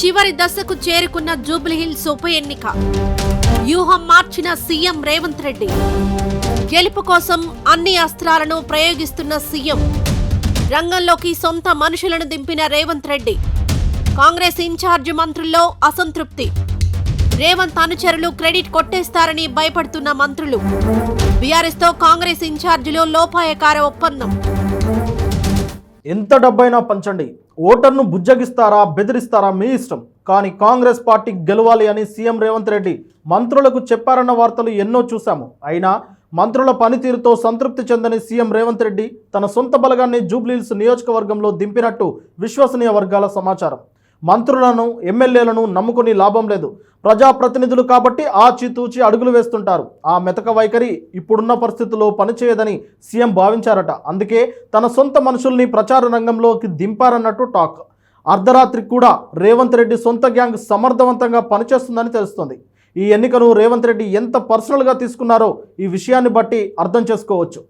చివరి దశకు చేరుకున్న జూబ్లీహిల్స్ ఉప ఎన్నిక. వ్యూహం మార్చిన సీఎం రేవంత్ రెడ్డి. గెలుపు కోసం అన్ని అస్త్రాలను ప్రయోగిస్తున్న సీఎం. రంగంలోకి సొంత మనుషులను దింపిన రేవంత్ రెడ్డి. కాంగ్రెస్ ఇన్ఛార్జ్ మంత్రుల్లో అసంతృప్తి. రేవంత్ అనుచరులు క్రెడిట్ కొట్టేస్తారని భయపడుతున్న మంత్రులు. బీఆర్ఎస్తో కాంగ్రెస్ ఇన్ఛార్జిలో లోపాయకార ఒప్పందం. ఎంత డబ్బైనా పంచండి. ఓటర్ను బుజ్జగిస్తారా బెదిరిస్తారా మీ ఇష్టం? కానీ కాంగ్రెస్ పార్టీ గెలవాలి అని సీఎం రేవంత్ రెడ్డి మంత్రులకు చెప్పారన్న వార్తలు ఎన్నో చూశాము. అయినా మంత్రుల పనితీరుతో సంతృప్తి చెందని సీఎం రేవంత్ రెడ్డి తన సొంత బలగాన్ని జూబ్లీహిల్స్ నియోజకవర్గంలో దింపినట్టు విశ్వసనీయ వర్గాల సమాచారం. మంత్రులను ఎమ్మెల్యేలను నమ్ముకుని లాభం లేదు. ప్రజాప్రతినిధులు కాబట్టి ఆచితూచి అడుగులు వేస్తుంటారు. ఆ మెతక వైఖరి ఇప్పుడున్న పరిస్థితుల్లో పనిచేయదని సీఎం భావించారట. అందుకే తన సొంత మనుషుల్ని ప్రచార రంగంలోకి దింపారన్నట్టు టాక్. అర్ధరాత్రి కూడా రేవంత్ రెడ్డి సొంత గ్యాంగ్ సమర్థవంతంగా పనిచేస్తుందని తెలుస్తుంది. ఈ ఎన్నికను రేవంత్ రెడ్డి ఎంత పర్సనల్గా తీసుకున్నారో ఈ విషయాన్ని బట్టి అర్థం చేసుకోవచ్చు.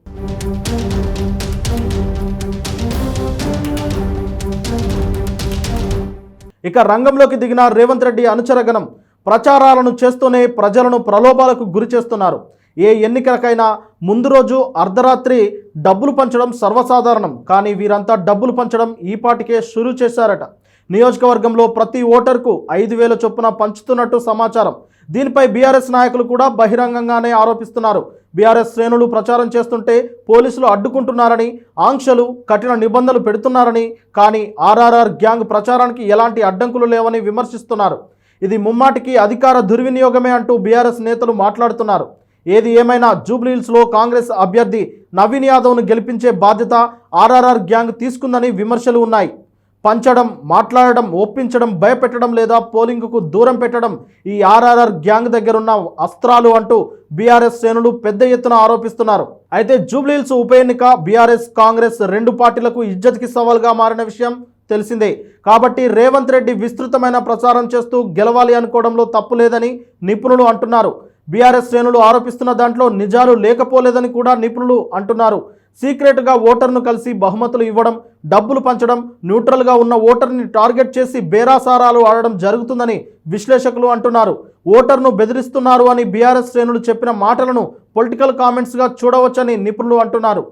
ఇక రంగంలోకి దిగిన రేవంత్ రెడ్డి అనుచరగణం ప్రచారాలను చేస్తూనే ప్రజలను ప్రలోభాలకు గురి చేస్తున్నారు. ఏ ఎన్నికలకైనా ముందు రోజు అర్ధరాత్రి డబ్బులు పంచడం సర్వసాధారణం. కానీ వీరంతా డబ్బులు పంచడం ఈపాటికే పాటికే షురూ చేశారట. నియోజకవర్గంలో ప్రతి ఓటర్కు ఐదు వేల చొప్పున పంచుతున్నట్టు సమాచారం. దీనిపై బీఆర్ఎస్ నాయకులు కూడా బహిరంగంగానే ఆరోపిస్తున్నారు. బీఆర్ఎస్ శ్రేణులు ప్రచారం చేస్తుంటే పోలీసులు అడ్డుకుంటున్నారని ఆంక్షలు కఠిన నిబంధనలు పెడుతున్నారని కానీ ఆర్ఆర్ఆర్ గ్యాంగ్ ప్రచారానికి ఎలాంటి అడ్డంకులు లేవని విమర్శిస్తున్నారు. ఇది ముమ్మాటికి అధికార దుర్వినియోగమే అంటూ బీఆర్ఎస్ నేతలు మాట్లాడుతున్నారు. ఏది ఏమైనా జూబ్లీహిల్స్లో కాంగ్రెస్ అభ్యర్థి నవీన్ యాదవ్ను గెలిపించే బాధ్యత ఆర్ఆర్ఆర్ గ్యాంగ్ తీసుకుందని విమర్శలు ఉన్నాయి. పంచడం మాట్లాడడం ఒప్పించడం భయపెట్టడం లేదా పోలింగ్కు దూరం పెట్టడం ఈ ఆర్ఆర్ఆర్ గ్యాంగ్ దగ్గరున్న అస్త్రాలు అంటూ బీఆర్ఎస్ శ్రేణులు పెద్ద ఎత్తున ఆరోపిస్తున్నారు. అయితే జూబ్లీహిల్స్ ఉప ఎన్నిక బీఆర్ఎస్ కాంగ్రెస్ రెండు పార్టీలకు ఇజ్జత్కి సవాల్గా మారిన విషయం తెలిసిందే. కాబట్టి రేవంత్ రెడ్డి విస్తృతమైన ప్రచారం చేస్తూ గెలవాలి అనుకోవడంలో తప్పు లేదని నిపుణులు అంటున్నారు. బీఆర్ఎస్ శ్రేణులు ఆరోపిస్తున్న దాంట్లో నిజాలు లేకపోలేదని కూడా నిపుణులు అంటున్నారు. సీక్రెట్గా ఓటర్ను కలిసి బహుమతులు ఇవ్వడం డబ్బులు పంచడం న్యూట్రల్గా ఉన్న ఓటర్ని టార్గెట్ చేసి బేరాసారాలు ఆడడం జరుగుతుందని విశ్లేషకులు అంటున్నారు. ఓటర్ను బెదిరిస్తున్నారు అని బీఆర్ఎస్ శ్రేణులు చెప్పిన మాటలను పొలిటికల్ కామెంట్స్గా చూడవచ్చని నిపుణులు అంటున్నారు.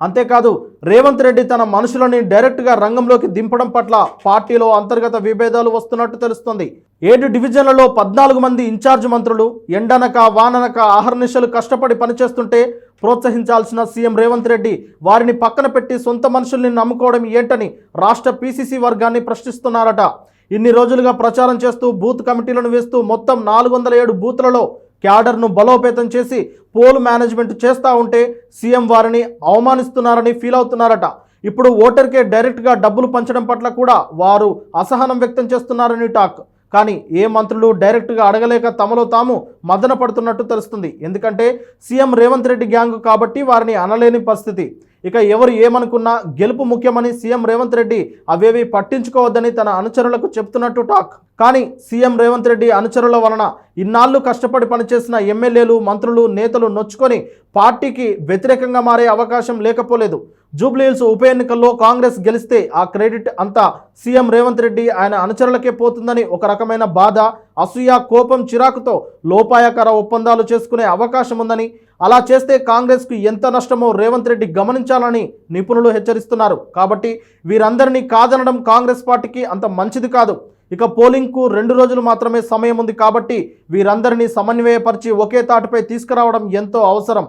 అంతేకాదు రేవంత్ రెడ్డి తన మనుషులని డైరెక్ట్గా రంగంలోకి దింపడం పట్ల పార్టీలో అంతర్గత విభేదాలు వస్తున్నట్టు తెలుస్తోంది. ఏడు డివిజన్లలో పద్నాలుగు మంది ఇన్ఛార్జ్ మంత్రులు ఎండనక వాననక ఆహర్నిశలు కష్టపడి పనిచేస్తుంటే ప్రోత్సహించాల్సిన సీఎం రేవంత్ రెడ్డి వారిని పక్కన పెట్టి సొంత మనుషుల్ని నమ్ముకోవడం ఏంటని రాష్ట్ర పీసీసీ వర్గాన్ని ప్రశ్నిస్తున్నారట. ఇన్ని రోజులుగా ప్రచారం చేస్తూ బూత్ కమిటీలను వేస్తూ మొత్తం నాలుగు వందల ఏడు బూత్లలో క్యాడర్ను బలోపేతం చేసి పోల్ మేనేజ్మెంట్ చేస్తూ ఉంటే సీఎం వారిని అవమానిస్తున్నారని ఫీల్ అవుతున్నారట. ఇప్పుడు ఓటర్కే డైరెక్ట్గా డబ్బులు పంచడం పట్ల కూడా వారు అసహనం వ్యక్తం చేస్తున్నారని టాక్. కానీ ఏ మంత్రులు డైరెక్ట్గా అడగలేక తమలో తాము మదన పడుతున్నట్టు తెలుస్తుంది. ఎందుకంటే సీఎం రేవంత్ రెడ్డి గ్యాంగ్ కాబట్టి వారిని అనలేని పరిస్థితి. ఇక ఎవరు ఏమనుకున్నా గెలుపు ముఖ్యమని సీఎం రేవంత్ రెడ్డి అవేవి పట్టించుకోవద్దని తన అనుచరులకు చెప్తున్నట్టు టాక్. కానీ సీఎం రేవంత్ రెడ్డి అనుచరుల వలన ఇన్నాళ్ళు కష్టపడి పనిచేసిన ఎమ్మెల్యేలు మంత్రులు నేతలు నొచ్చుకొని పార్టీకి వ్యతిరేకంగా మారే అవకాశం లేకపోలేదు. జూబ్లీహిల్స్ ఉప ఎన్నికల్లో కాంగ్రెస్ గెలిస్తే ఆ క్రెడిట్ అంతా సీఎం రేవంత్ రెడ్డి ఆయన అనుచరులకే పోతుందని ఒక రకమైన బాధ అసూయ కోపం చిరాకుతో లోపాయకర ఒప్పందాలు చేసుకునే అవకాశం ఉందని అలా చేస్తే కాంగ్రెస్కు ఎంత నష్టమో రేవంత్ రెడ్డి గమనించాలని నిపుణులు హెచ్చరిస్తున్నారు. కాబట్టి వీరందరినీ కాదనడం కాంగ్రెస్ పార్టీకి అంత మంచిది కాదు. ఇక పోలింగ్కు రెండు రోజులు మాత్రమే సమయం ఉంది కాబట్టి వీరందరినీ సమన్వయపరిచి ఒకే తాటిపై తీసుకురావడం ఎంతో అవసరం.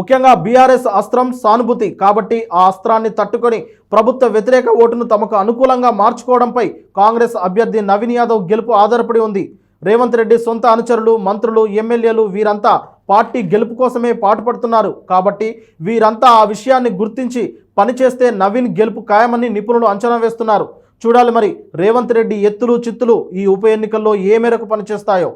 ముఖ్యంగా బీఆర్ఎస్ అస్త్రం సానుభూతి కాబట్టి ఆ అస్త్రాన్ని తట్టుకొని ప్రభుత్వ వ్యతిరేక ఓటును తమకు అనుకూలంగా మార్చుకోవడంపై కాంగ్రెస్ అభ్యర్థి నవీన్ యాదవ్ గెలుపు ఆధారపడి ఉంది. రేవంత్ రెడ్డి సొంత అనుచరులు మంత్రులు ఎమ్మెల్యేలు వీరంతా పార్టీ గెలుపు కోసమే పాటుపడుతున్నారు. కాబట్టి వీరంతా ఆ విషయాన్ని గుర్తించి పనిచేస్తే నవీన్ గెలుపు ఖాయమని నిపుణులు అంచనా వేస్తున్నారు. చూడాలి మరి రేవంత్ రెడ్డి ఎత్తులు చిత్తులు ఈ ఉప ఎన్నికల్లో ఏ మేరకు పనిచేస్తాయో.